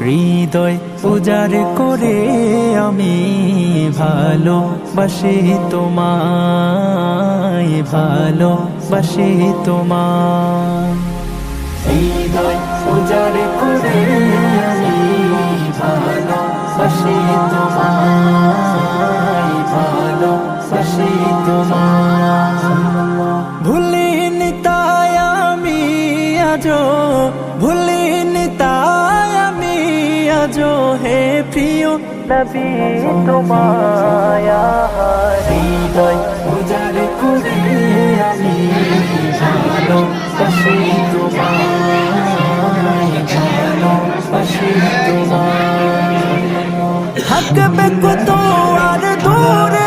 হৃদয় উজার করে আমি ভালো বাসি তোমায় ভালো বাসি তোমায়। হৃদয় উজার করে ভালো তাই আমি আজো ভুলিনি তাই আজো হে প্রিয় নবী তোমায় হৃদয় উজার করে আমি তোমায় তোমায় কত আর দূরে